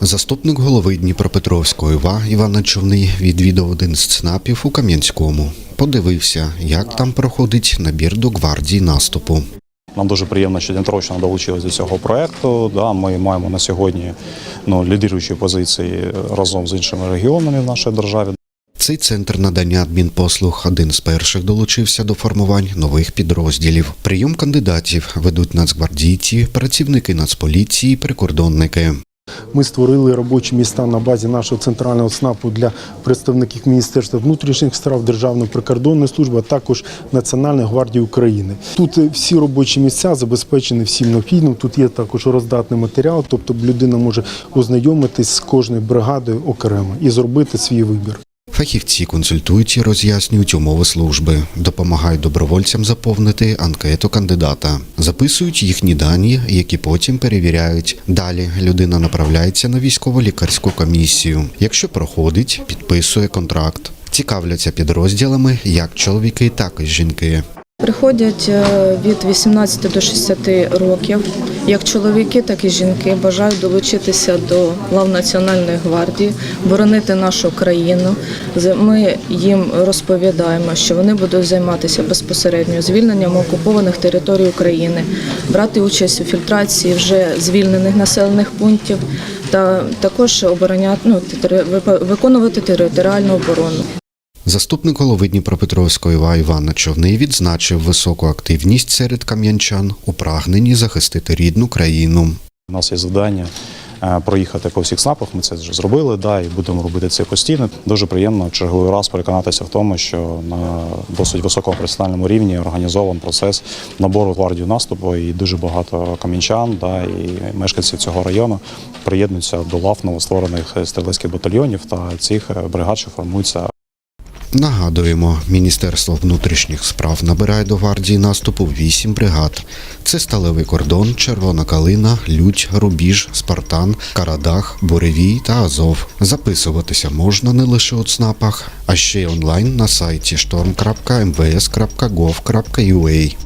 Заступник голови Дніпропетровської ОВА Івана Човний відвідав один з ЦНАПів у Кам'янському. Подивився, як там проходить набір до гвардії наступу. Нам дуже приємно, що Дніпровщина долучилась до цього проекту. Да, ми маємо на сьогодні ну, лідируючі позиції разом з іншими регіонами в нашій державі. Цей центр надання адмінпослуг один з перших долучився до формувань нових підрозділів. Прийом кандидатів ведуть нацгвардійці, працівники нацполіції, прикордонники. Ми створили робочі міста на базі нашого центрального ЦНАПу для представників Міністерства внутрішніх справ, Державної прикордонної служби, а також Національної гвардії України. Тут е, всі робочі місця забезпечені всім необхідним. Тут є також роздатний матеріал, тобто людина може ознайомитись з кожною бригадою окремо і зробити свій вибір. Фахівці консультують і роз'яснюють умови служби, допомагають добровольцям заповнити анкету кандидата, записують їхні дані, які потім перевіряють. Далі людина направляється на військово-лікарську комісію. Якщо проходить, підписує контракт. Цікавляться підрозділами як чоловіки, так і жінки. Приходять е, від 18 до 60 років, як чоловіки, так і жінки бажають долучитися до лав Національної гвардії, боронити нашу країну. Ми їм розповідаємо, що вони будуть займатися безпосередньо звільненням окупованих територій України, брати участь у фільтрації вже звільнених населених пунктів та також обороняти ну, виконувати територіальну оборону. Заступник голови Дніпропетровської ОВА Івана Човний відзначив високу активність серед кам'янчан у прагненні захистити рідну країну. У нас є завдання е, проїхати по всіх СНАПах. Ми це вже зробили, да, і будемо робити це постійно. Дуже приємно черговий раз переконатися в тому, що на досить високому професіональному рівні організований процес набору в гвардію наступу, і дуже багато кам'янчан да, і мешканців цього району приєднуються до лав новостворених стрілецьких батальйонів та цих е, бригад, що формуються Нагадуємо, Міністерство внутрішніх справ набирає до гвардії наступу вісім бригад. Це сталевий кордон, червона калина, лють, рубіж, спартан, карадах, буревій та азов. Записуватися можна не лише у ЦНАПах, а ще й онлайн на сайті storm.mvs.gov.ua.